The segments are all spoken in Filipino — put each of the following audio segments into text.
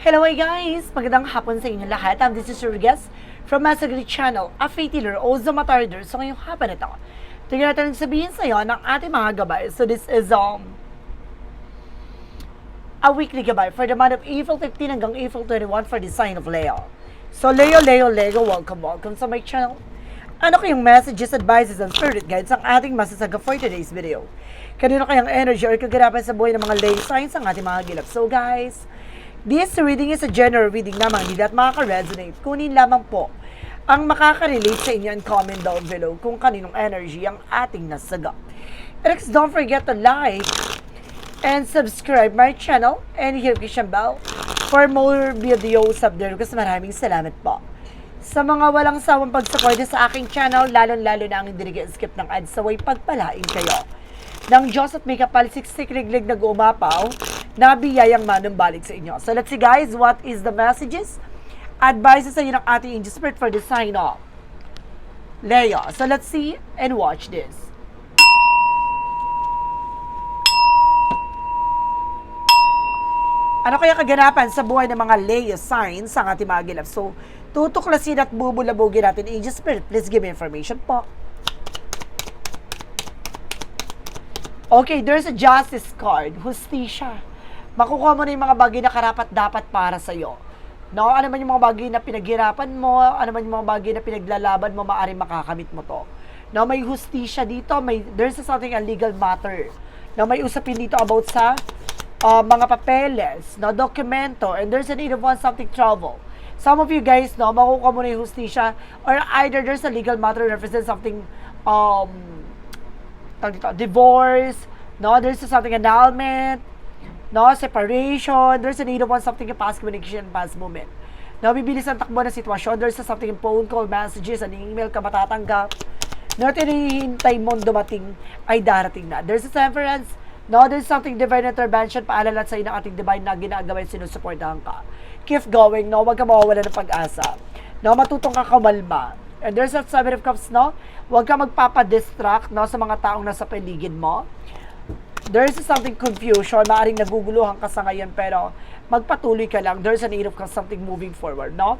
Hello hey guys! Magandang hapon sa inyo lahat. Um, this is your guest from Masagri Channel, a faith healer, also matarder. So ngayong hapon ito, tingnan natin ang sabihin sa iyo ng ating mga gabay. So this is um a weekly gabay for the month of April 15 hanggang April 21 for the sign of Leo. So Leo, Leo, Leo, welcome, welcome sa my channel. Ano kayong messages, advices, and spirit guides ang ating masasaga for today's video? Kanino kayang energy or kaganapan sa buhay ng mga Leo signs ang ating mga gilap? So guys, This reading is a general reading lamang, hindi lahat makaka-resonate. Kunin lamang po ang makaka-relate sa inyo and comment down below kung kaninong energy ang ating nasaga. Rex, don't forget to like and subscribe my channel and hit the bell for more videos up there. Kasi maraming salamat po. Sa mga walang sawang pagsuporta sa aking channel, lalong-lalo na ang hindi skip ng ads, saway pagpalain kayo. Ng Diyos at may kapalsiksik riglig na umapaw, na biyayang manumbalik sa inyo. So let's see guys, what is the messages? Advices sa inyo ng ating angel spirit for the sign off. Leo. So let's see and watch this. Ano kaya kaganapan sa buhay ng mga Leo signs ang ating mga gilap? So, tutuklasin at bubulabugin natin angel spirit. Please give me information po. Okay, there's a justice card. Hustisya. Makukuha mo na yung mga bagay na karapat dapat para sa iyo. No, ano man yung mga bagay na pinaghirapan mo, ano man yung mga bagay na pinaglalaban mo, maaari makakamit mo to. No, may hustisya dito, may there's something a legal matter. No, may usapin dito about sa uh, mga papeles, no, dokumento, and there's a need of one something trouble. Some of you guys, no, makukuha mo na yung hustisya, or either there's a legal matter represents something, um, dito, divorce, no, there's something annulment, no, separation, there's a need of something in past communication, past moment. No, bibilis ang takbo ng sitwasyon, there's a something in phone call, messages, an email ka matatanggap. No, tinihintay mo dumating ay darating na. There's a severance, no, there's something divine intervention, paalala sa ng ating divine na ginagawa yung sinusuportahan ka. Keep going, no, wag ka mawawala ng pag-asa. No, matutong ka kamalma. And there's a seven of cups, no? Huwag ka magpapadistract, no, sa mga taong nasa paligid mo there's something confusion, maaring naguguluhan ka sa ngayon, pero magpatuloy ka lang. There's a need of something moving forward, no?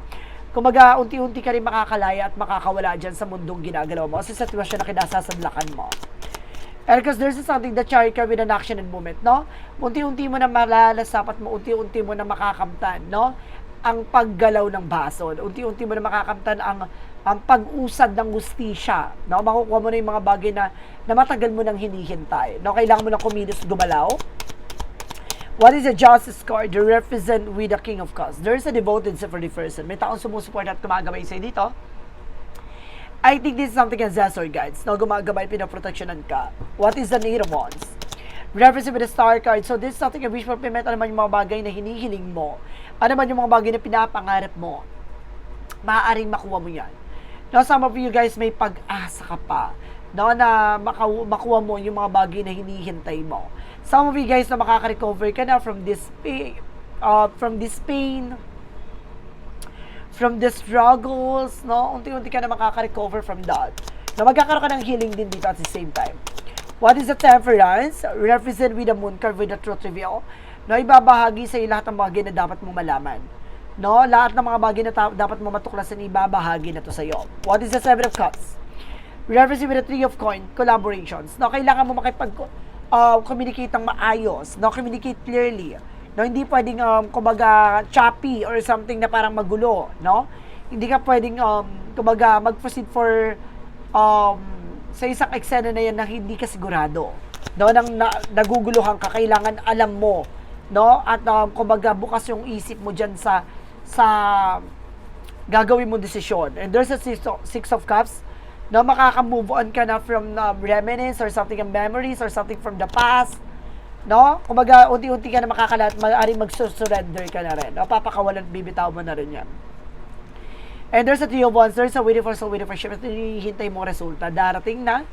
Kumaga, unti-unti ka rin makakalaya at makakawala dyan sa mundong ginagalaw mo sa sitwasyon na kinasasadlakan mo. And because there's something that carry ka with an action and movement, no? Unti-unti mo na malalasapat mo, unti-unti mo na makakamtan, no? Ang paggalaw ng baso. Unti-unti mo na makakamtan ang ang pag-usad ng justisya. No? Makukuha mo na yung mga bagay na, na matagal mo nang hinihintay. No? Kailangan mo na kumilos gumalaw. What is a justice card? You represent with the King of Cups. There's a devoted the person. May taong sumusuport at gumagabay sa'yo dito. I think this is something Zazor guides. No, gumagabay, pinaproteksyonan ka. What is the Eight of? Represent with the Star card. So this is something a wish fulfillment. Ano man yung mga bagay na hinihiling mo. Ano man yung mga bagay na pinapangarap mo. Maaaring makuha mo yan. No, some of you guys may pag-asa ka pa. No, na maka- makuha mo yung mga bagay na hinihintay mo. Some of you guys na makaka-recover ka na from this pain, uh, from this pain, from the struggles, no? Unti-unti ka na makaka-recover from that. Na magkakaroon ka ng healing din dito at the same time. What is the temperance? Represent with the moon card with the truth reveal. No, ibabahagi sa lahat ng bagay na dapat mo malaman. No, lahat ng mga bagay na dapat mo matuklasan ibabahagi na to sa iyo. What is the seven of cups? Reference with the three of coin, collaborations. No, kailangan mo makipag uh, communicate ng maayos, no, communicate clearly. No, hindi pwedeng um, kumbaga choppy or something na parang magulo, no? Hindi ka pwedeng um, kumbaga mag-proceed for um, sa isang eksena na yan na hindi ka sigurado. No, nang na, naguguluhan ka, kailangan alam mo, no? At um, kumbaga bukas yung isip mo diyan sa sa gagawin mo desisyon. And there's a six of, six of cups na makaka-move on ka na from um, reminiscence or something of memories or something from the past. No? Kumbaga, unti-unti ka na makakalat, maaaring mag-surrender ka na rin. No? Papakawalan, bibitaw mo na rin yan. And there's a three of wands, there's a waiting for soul, waiting for ship. Hinihintay mo resulta. Darating na.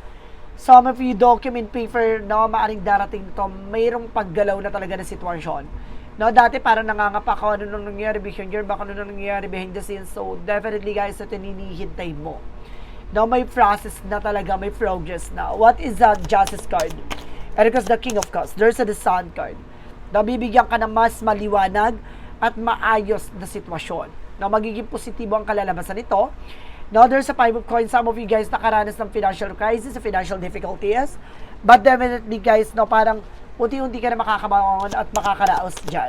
Some of you document paper, no, maaring darating to, mayroong paggalaw na talaga ng sitwasyon. No, dati parang nangangapa ka, ano nang nangyari behind your back, ano nang nangyari behind the scenes. So, definitely guys, ito hinihintay mo. No, may process na talaga, may progress na. What is that justice card? And the King of Cups, there's a the Sun card. Nabibigyan ka ng mas maliwanag at maayos na sitwasyon. No, magiging positibo ang kalalabasan nito. No, there's a five of coins. Some of you guys nakaranas ng financial crisis, financial difficulties. But definitely guys, no, parang unti-unti ka na makakabangon at makakaraos dyan.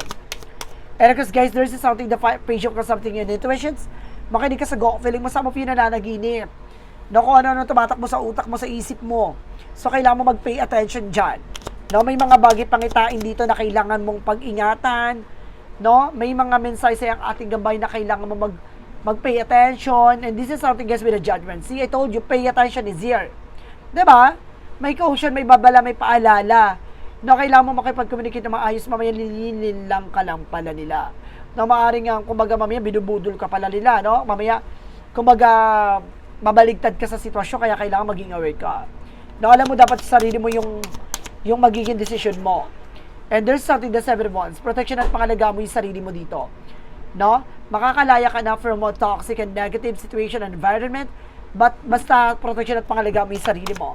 And because guys, there's something, the patient or something in intuitions, makinig ka sa gut feeling mo, some of you nananaginip. No, kung ano-ano tumatakbo sa utak mo, sa isip mo. So, kailangan mo mag-pay attention dyan. No, may mga bagay pangitain dito na kailangan mong pag-ingatan. No, may mga mensahe ang ating gabay na kailangan mo mag mag-pay attention. And this is something guys with a judgment. See, I told you, pay attention is here. ba? May caution, may babala, may paalala. No, kailangan mo makipag-communicate na maayos, mamaya lilin lang ka lang pala nila. No, maaaring nga, kumbaga mamaya binubudol ka pala nila, no? Mamaya, kumbaga, mabaligtad ka sa sitwasyon, kaya kailangan maging aware ka. No, alam mo dapat sa sarili mo yung, yung magiging decision mo. And there's something that seven wants. Protection at pangalaga mo yung sarili mo dito. No? Makakalaya ka na from a toxic and negative situation and environment, but basta protection at pangalaga mo yung sarili mo.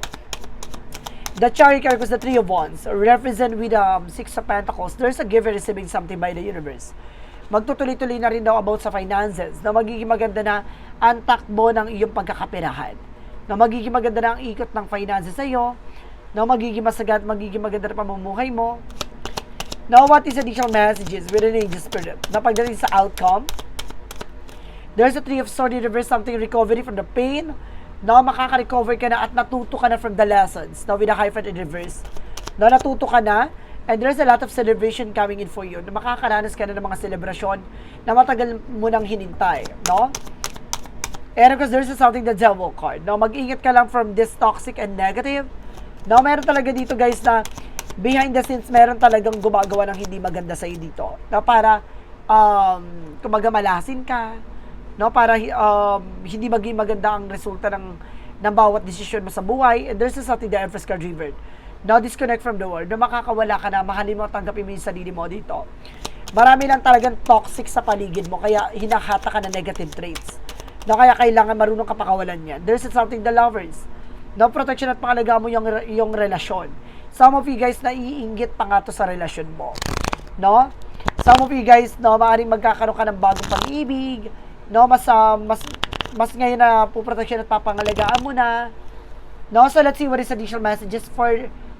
The Chariot card was the Three of Wands, represent with um, Six of Pentacles. There's a giver receiving something by the universe. Magtutuloy-tuloy na rin daw about sa finances na magiging maganda na ang takbo ng iyong pagkakapirahan. Na magiging maganda na ang ikot ng finances sa iyo. Na magiging masagat, magiging maganda na pamumuhay mo. Now, what is additional messages with an angel spirit? Na pagdating sa outcome, There's a three of swords in reverse, something recovery from the pain. No, makaka-recover ka na at natuto ka na from the lessons. No, with a hyphen in reverse. No, natuto ka na. And there's a lot of celebration coming in for you. Na makakaranas ka na ng mga celebration na matagal mo nang hinintay. No? And because there's something the devil card. No, mag-ingat ka lang from this toxic and negative. No, meron talaga dito guys na behind the scenes, meron talagang gumagawa ng hindi maganda sa iyo dito. Na para um, kumaga malasin ka, no para um, hindi maging maganda ang resulta ng ng bawat desisyon mo sa buhay. And there's something the Empress card revered now disconnect from the world. Na makakawala ka na. Mahalin mo at tanggapin mo yung sarili mo dito. Marami lang talagang toxic sa paligid mo kaya hinahata ka ng negative traits. No kaya kailangan marunong ka pakawalan yan there's something the lovers. No protection at pangalaga mo yung, yung relasyon some of you guys naiinggit pa nga to sa relasyon mo no? Some of you guys no maaaring magkakaroon ka ng bagong pag-ibig no? Mas uh, mas mas ngayon na puproteksyon at papangalagaan mo na no? So let's see what is additional messages for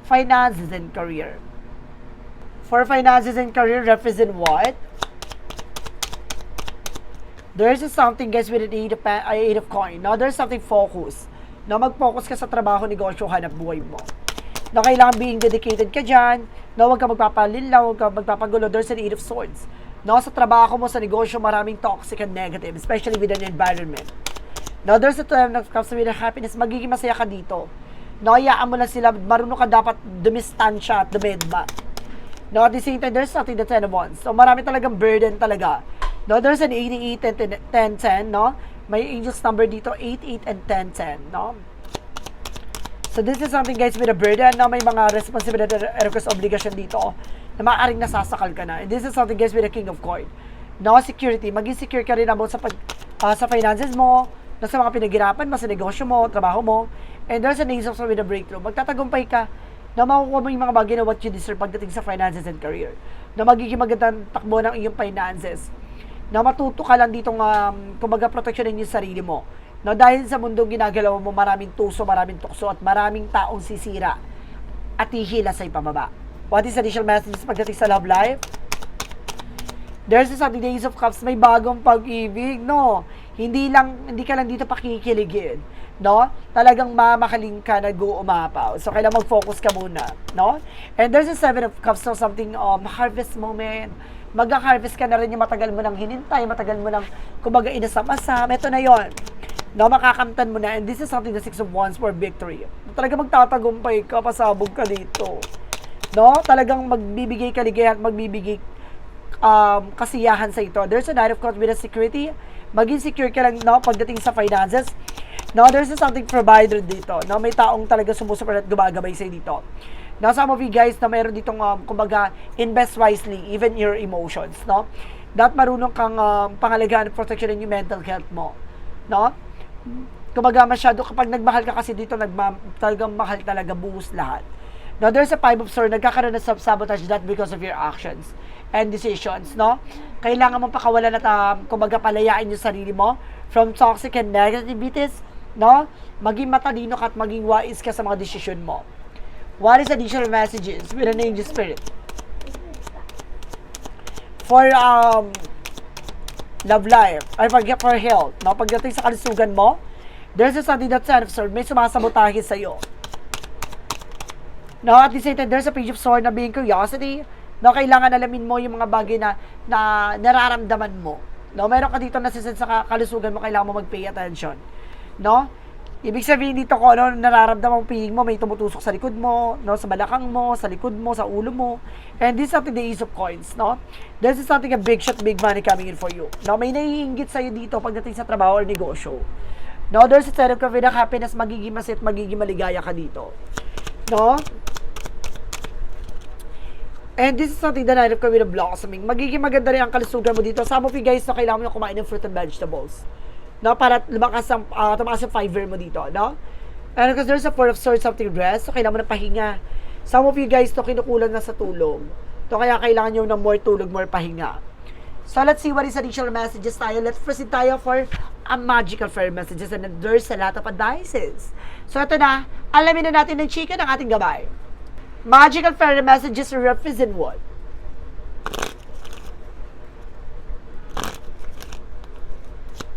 finances and career. For finances and career represent what? There's something guys with an eight of, ay, eight of coin no? There's something focus no? Mag-focus ka sa trabaho negosyo hanap buhay mo no kailangan being dedicated ka dyan no huwag ka magpapalilaw huwag ka magpapagulo there's an eight of swords No, sa trabaho mo, sa negosyo, maraming toxic and negative, especially with an environment. No, there's a time na comes with happiness, magiging masaya ka dito. No, hayaan mo lang sila, marunong ka dapat dumistansya at dumedma. No, at the same time, there's something that's 10 of wands. So, marami talagang burden talaga. No, there's an 88 and 10, 10, no? May angels number dito, 88 and 10, 10, no? So, this is something, guys, with a burden, no? May mga responsibility, request, obligation dito, na maaaring nasasakal ka na. And this is something guys with the King of Coin. No security, maging secure ka rin about sa pag, uh, sa finances mo, na sa mga pinaghirapan mo, sa negosyo mo, trabaho mo. And there's an ace of with a breakthrough. Magtatagumpay ka na makukuha mo yung mga bagay na what you deserve pagdating sa finances and career. Na magiging magandang takbo ng iyong finances. Na matuto ka lang ditong um, kumbaga proteksyonin yung sarili mo. No, dahil sa mundong ginagalaw mo, maraming tuso, maraming tukso, at maraming taong sisira at hihila sa ipababa. What is additional messages pagdating sa love life? There's a something Days of Cups, may bagong pag-ibig, no? Hindi lang, hindi ka lang dito pakikiligin, no? Talagang mamakaling ka, nag-uumapaw. So, kailangan mag-focus ka muna, no? And there's a Seven of Cups, so something, um, harvest moment. Mag-harvest ka na rin yung matagal mo nang hinintay, matagal mo nang, kumbaga, inasam-asam. Ito na yon no, makakamtan mo na. And this is something the Six of Wands for victory. Talaga magtatagumpay ka, pasabog ka dito no? Talagang magbibigay kaligayahan magbibigay um, kasiyahan sa ito. There's a Knight of Cups with a security. Maging secure ka lang, no? Pagdating sa finances. No, there's a something provider dito. No, may taong talaga sumusupport at gumagabay sa dito. Now, some of you guys na mayroon ditong, um, kumbaga, invest wisely, even your emotions, no? Dapat marunong kang um, pangalagaan at protectionin yung mental health mo, no? Kumbaga, masyado, kapag nagmahal ka kasi dito, nagma, talagang mahal talaga buhos lahat. Now, there's a five of swords, nagkakaroon ng self-sabotage that because of your actions. and decisions, no? Kailangan mong pakawalan at um, kumbaga palayain yung sarili mo from toxic and negativities, no? Maging matalino ka at maging wise ka sa mga desisyon mo. What is additional messages with an angel spirit? For um, love life, or pag for health, no? Pagdating sa kalusugan mo, there's a something that's unobserved, may sumasabotahe sa'yo. No, at the same time, there's a page of sword na being curiosity. No, kailangan alamin mo yung mga bagay na, na nararamdaman mo. No, meron ka dito nasisid sa ka- kalusugan mo, kailangan mo mag-pay attention. No? Ibig sabihin dito ko, ano, nararamdaman mo piling mo, may tumutusok sa likod mo, no, sa balakang mo, sa likod mo, sa ulo mo. And this is something the ace of coins, no? This is something a big shot, big money coming in for you. No, may naiingit sa'yo dito pagdating sa trabaho or negosyo. No, there's a set of confident happiness, magiging masit, magiging maligaya ka dito. No? And this is something that I a blossoming. Magiging maganda rin ang kalusugan mo dito. Some of you guys na kailangan mo na kumain ng fruit and vegetables. No? Para lumakas ang, uh, tumakas ang fiber mo dito. No? And because there's a four of swords, something rest, so kailangan mo na pahinga. Some of you guys to kinukulang na sa tulog. To kaya kailangan nyo ng more tulog, more pahinga. So let's see what is additional messages tayo. Let's proceed tayo for a magical fairy messages and there's a lot of advices. So ito na, alamin na natin ng chika ng ating gabay. Magical fairy messages represent what?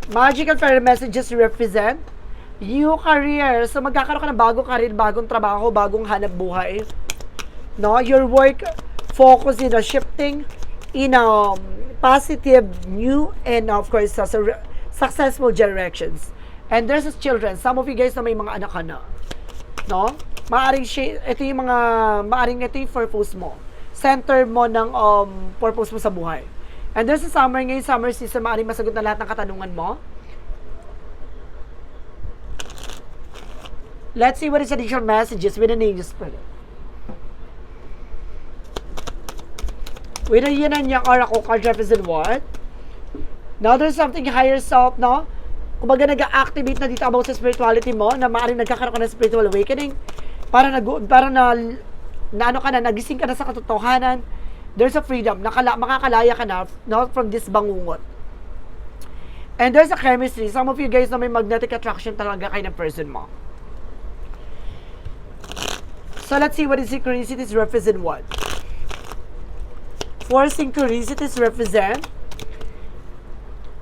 Magical fairy messages represent new career. So magkakaroon ka ng bagong career, bagong trabaho, bagong hanap buhay. No, your work focus in a shifting in a positive, new, and of course, uh, su- successful directions. And there's children. Some of you guys na may mga anak ka na. No? Maaring ito yung mga, maaring ito yung purpose mo. Center mo ng um, purpose mo sa buhay. And there's a summer ngayon, summer season, maaring masagot na lahat ng katanungan mo. Let's see what is additional messages with an angel spirit. With a yin and yang oracle card represent what? Now there's something higher self, no? Kumbaga nag-activate na dito about sa spirituality mo na maaaring nagkakaroon ka ng spiritual awakening. Para nag para na, na ano ka na, nagising ka na sa katotohanan. There's a freedom, nakala, makakalaya ka na no, from this bangungot. And there's a chemistry. Some of you guys na may magnetic attraction talaga kayo ng person mo. So let's see what is synchronicities represent what. Four synchronicities represent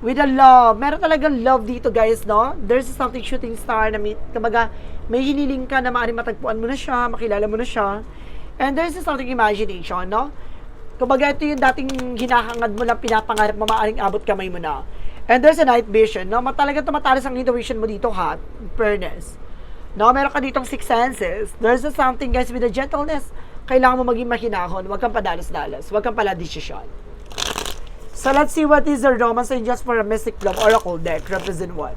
with a love. Meron talagang love dito, guys, no? There's something shooting star na may, kumbaga, may hiniling ka na maaaring matagpuan mo na siya, makilala mo na siya. And there's something imagination, no? Kumbaga, ito yung dating hinahangad mo lang, pinapangarap mo, maaaring abot kamay mo na. And there's a night vision, no? Talagang tumatalas ang intuition mo dito, ha? Fairness. No, meron ka ditong six senses. There's a something, guys, with a gentleness. Kailangan mo maging mahinahon. Huwag kang padalos-dalos. Huwag kang pala desisyon. So let's see what is the romance angels for a mystic love oracle deck. Represent what?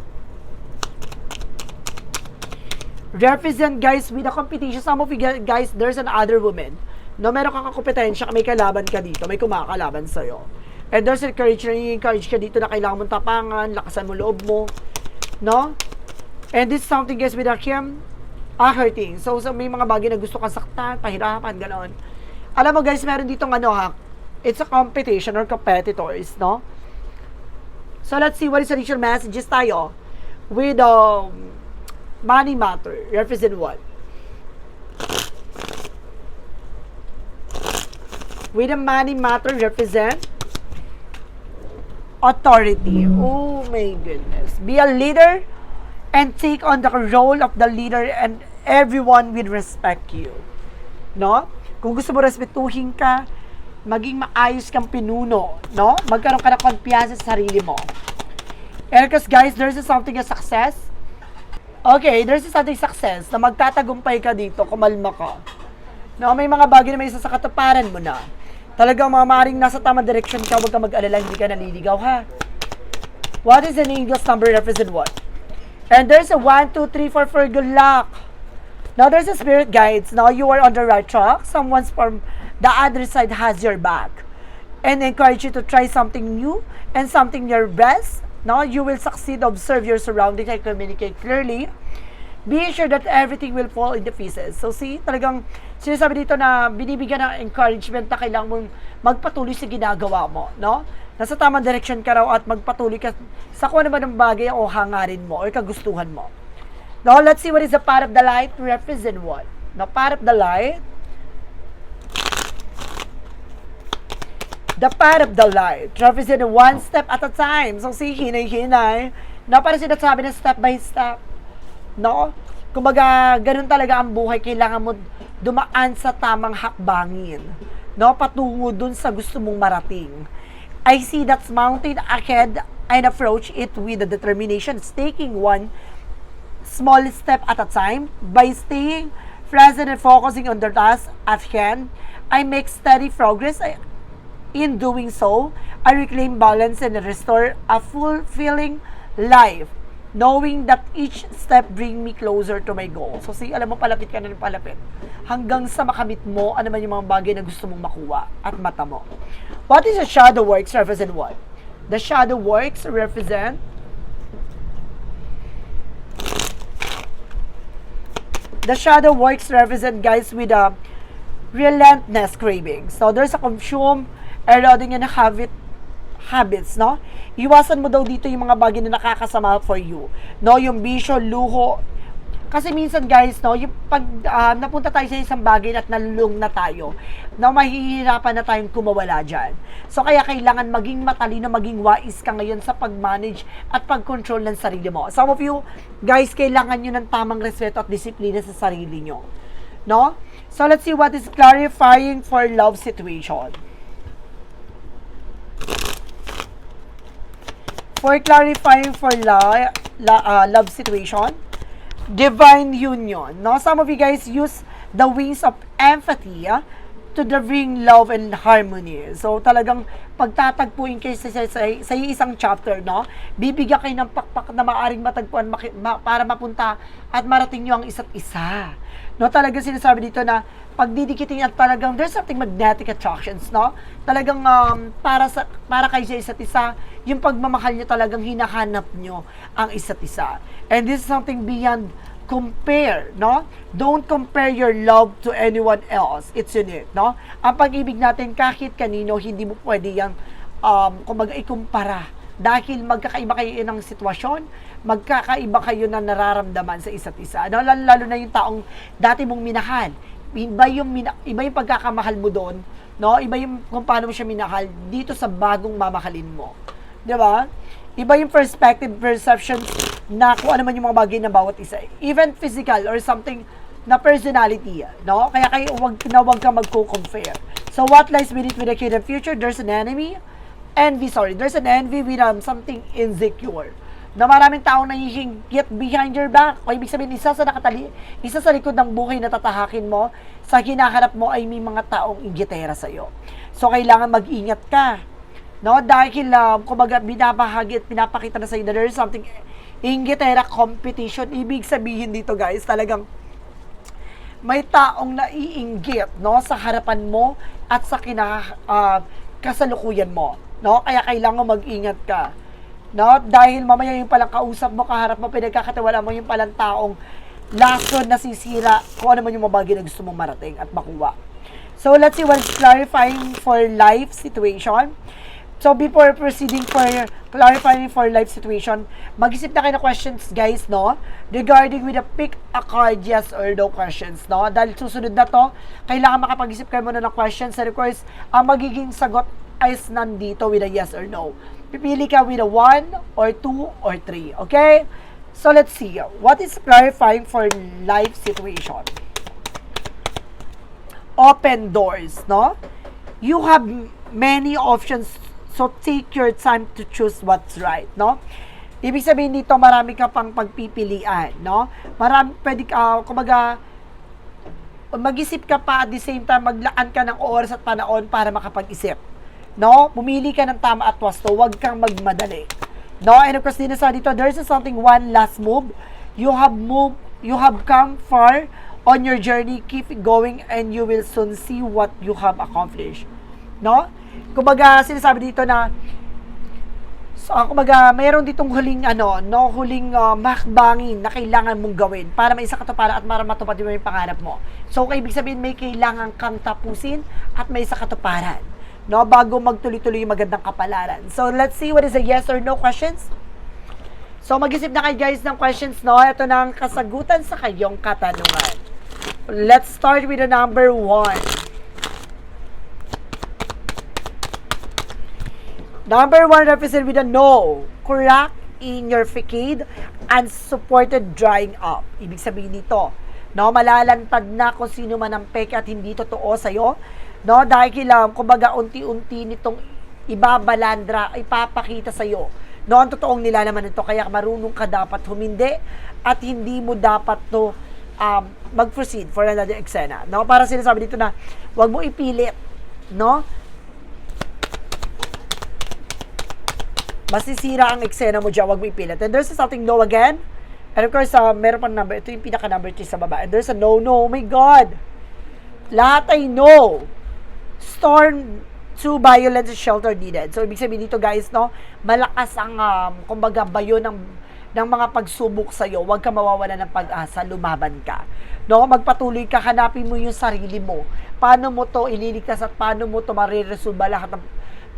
Represent guys with a competition. Some of you gu- guys, there's an other woman. No, meron kang kompetensya, may kalaban ka dito, may kumakalaban sa'yo. And there's encourage na encourage ka dito na kailangan mong tapangan, lakasan mo loob mo. No? And this is something guys with a Kim, ah, hurting. So, so, may mga bagay na gusto kang saktan, pahirapan, gano'n. Alam mo guys, meron ditong ano ha, it's a competition or competitors, no? So, let's see what is additional messages tayo with um, money matter. Represent what? With the money matter represent authority. Oh my goodness. Be a leader and take on the role of the leader and everyone will respect you. No? Kung gusto mo respetuhin ka, maging maayos kang pinuno, no? Magkaroon ka ng kumpiyansa sa sarili mo. Because guys, there's a something a success. Okay, there's a something success na magtatagumpay ka dito, kumalma ka. No, may mga bagay na may isa sa katuparan mo na. Talagang mga maring nasa tamang direction ka, huwag ka mag-alala, hindi ka naliligaw, ha? What is an English number represent what? And there's a 1, 2, 3, 4 for good luck. Now there's a spirit guides. Now you are on the right track. Someone's from the other side has your back. And encourage you to try something new and something your best. Now you will succeed. Observe your surroundings and communicate clearly. Be sure that everything will fall into pieces. So see, talagang sinasabi dito na binibigyan ng encouragement na kailangan mong magpatuloy sa ginagawa mo, no? Nasa tamang direction ka raw at magpatuloy ka sa kung ano man ang bagay o hangarin mo or kagustuhan mo. Now, let's see what is the part of the light represent what. Now, part of the light, the path of the light represent one step at a time. So, si hinay-hinay, na parang sinasabi na step by step. No? Kumbaga, ganun talaga ang buhay. Kailangan mo dumaan sa tamang hakbangin. No? Patungo dun sa gusto mong marating. I see that mountain ahead and approach it with the determination. Taking one small step at a time by staying present and focusing on the task at hand. I make steady progress. In doing so, I reclaim balance and restore a fulfilling life, knowing that each step bring me closer to my goal. So, see, alam mo, palapit ka na ng palapit. Hanggang sa makamit mo, ano man yung mga bagay na gusto mong makuha at mata mo. What is a shadow works represent what? The shadow works represent the shadow works represent guys with a relentless craving. So there's a consume eroding and habit habits, no? Iwasan mo daw dito yung mga bagay na nakakasama for you. No, yung bisyo, luho. Kasi minsan guys, no, yung pag ah, napunta tayo sa isang bagay at nalulung na tayo, na mahihirapan na tayong kumawala dyan. So kaya kailangan maging matalino, maging wais ka ngayon sa pag-manage at pag-control ng sarili mo. Some of you, guys, kailangan nyo ng tamang respeto at disiplina sa sarili nyo. No? So let's see what is clarifying for love situation. For clarifying for la, la, uh, love situation, divine union. No, some of you guys use the wings of empathy ah, to the bring love and harmony. So talagang pagtatagpuin kayo sa, sa, sa, sa isang chapter, no? Bibigyan kayo ng pakpak na maaring matagpuan maki, ma, para mapunta at marating nyo ang isa't isa. No, talagang sinasabi dito na pagdidikitin at talagang there's something magnetic attractions, no? Talagang um, para sa para kayo sa isa't isa, yung pagmamahal nyo talagang hinahanap nyo ang isa't isa. And this is something beyond compare, no? Don't compare your love to anyone else. It's unique, no? Ang pag-ibig natin kahit kanino, hindi mo pwede yang um, kumbaga ikumpara dahil magkakaiba kayo ng sitwasyon, magkakaiba kayo na nararamdaman sa isa't isa. No? Lalo, lalo na yung taong dati mong minahal. Iba yung, mina, iba yung pagkakamahal mo doon, no? Iba yung kung paano mo siya minahal dito sa bagong mamahalin mo. 'Di ba? Iba yung perspective, perception na kung ano man yung mga bagay ng bawat isa. Even physical or something na personality, no? Kaya kayo wag na wag ka magko-compare. So what lies beneath with the kid of future? There's an enemy. Envy, sorry. There's an envy with um, something insecure. Na maraming taong nangihinggit behind your back. O ibig sabihin, isa sa nakatali, isa sa likod ng buhay na tatahakin mo, sa hinaharap mo ay may mga taong inggitera sa'yo. So, kailangan mag-ingat ka. No? Dahil, um, kumbaga, binabahagi at pinapakita na sa'yo na there's something inggitera competition. Ibig sabihin dito, guys, talagang may taong naiinggit no sa harapan mo at sa kina ah, kasalukuyan mo no kaya kailangan mag-ingat ka no dahil mamaya yung palang kausap mo kaharap mo pinagkakatiwala mo yung palang taong lason nasisira kung ano man yung mga bagay na gusto mong marating at makuha so let's see what's clarifying for life situation So before proceeding for clarifying for life situation, mag-isip na kayo ng questions guys, no? Regarding with the pick a card yes or no questions, no? Dahil susunod na to, kailangan makapag-isip kayo muna ng questions. And of course, ang magiging sagot ay nandito with a yes or no. Pipili ka with a 1 or 2 or 3, okay? So let's see. What is clarifying for life situation? Open doors, no? You have many options So, take your time to choose what's right, no? Ibig sabihin dito, marami ka pang pagpipilian, no? Marami, pwede ka, uh, kumaga, mag-isip ka pa at the same time, maglaan ka ng oras at panahon para makapag-isip. No? Pumili ka ng tama at wasto, huwag kang magmadali. No? And of course, din dito, there's something, one last move. You have moved, you have come far on your journey, keep going, and you will soon see what you have accomplished. No? Kumbaga, sinasabi dito na So, ako baga, mayroon ditong huling ano, no, huling uh, makbangin na kailangan mong gawin para may isa katuparan at para matupad mo yung pangarap mo. So, ibig sabihin may kailangan kang tapusin at may isa katuparan. No, bago magtuloy-tuloy yung magandang kapalaran. So, let's see what is the yes or no questions. So, mag-isip na kayo guys ng questions, no? Ito na ang kasagutan sa kayong katanungan. Let's start with the number one. Number one represent with a no. Crack in your facade and supported drying up. Ibig sabihin nito, no, malalantad na kung sino man ang peke at hindi totoo sa'yo. No, dahil kailangan, kumbaga, unti-unti nitong ibabalandra, ipapakita sa'yo. No, ang totoong nilalaman nito, kaya marunong ka dapat humindi at hindi mo dapat to um, mag-proceed for another eksena. No, para sinasabi dito na, wag mo ipilit. No, masisira ang eksena mo dyan, wag mo ipilit. And there's something no again. And of course, uh, meron pang number. Ito yung pinaka number 3 sa baba. And there's a no, no. Oh my God! Lahat ay no. Storm to violence shelter needed. So, ibig sabihin dito guys, no, malakas ang, um, kumbaga, bayo ng, ng mga pagsubok sa'yo. Huwag ka mawawala ng pag-asa, lumaban ka. No, magpatuloy ka, hanapin mo yung sarili mo. Paano mo to ililigtas at paano mo to mariresolba lahat ng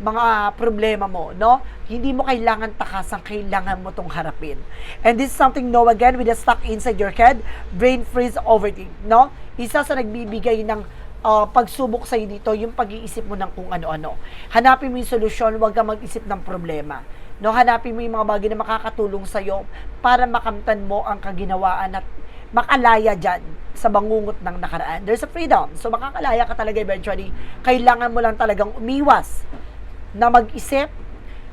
mga problema mo, no? Hindi mo kailangan takasan, kailangan mo tong harapin. And this is something no again with a stuck inside your head, brain freeze overthink, no? Isa sa nagbibigay ng uh, pagsubok sa'yo dito, yung pag-iisip mo ng kung ano-ano. Hanapin mo yung solusyon, huwag ka mag-isip ng problema. No, hanapin mo yung mga bagay na makakatulong sa'yo para makamtan mo ang kaginawaan at makalaya dyan sa bangungot ng nakaraan. There's a freedom. So, makakalaya ka talaga eventually. Kailangan mo lang talagang umiwas na mag-isip,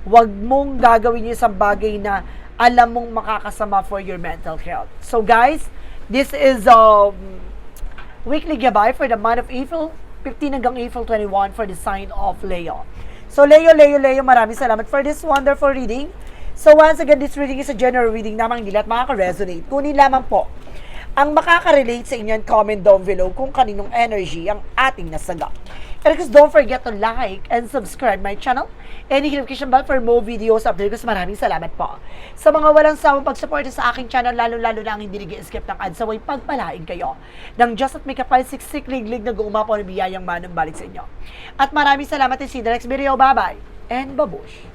wag mong gagawin yung isang bagay na alam mong makakasama for your mental health. So guys, this is um, weekly gabay for the month of April 15 hanggang April 21 for the sign of Leo. So Leo, Leo, Leo, maraming salamat for this wonderful reading. So once again, this reading is a general reading namang hindi lahat makaka-resonate. Kunin lamang po ang makaka-relate sa inyo comment down below kung kaninong energy ang ating nasaga. And course, don't forget to like and subscribe my channel and hit notification bell for more videos update ko. Maraming salamat po. Sa mga walang sawang pagsuporta sa aking channel, lalo-lalo na ang hindi nag-skip ng ads, saway pagpalain kayo ng Diyos at may kapal siksik liglig na gumapo ng biyayang manong balik sa inyo. At maraming salamat and see you the. Bye-bye and babush!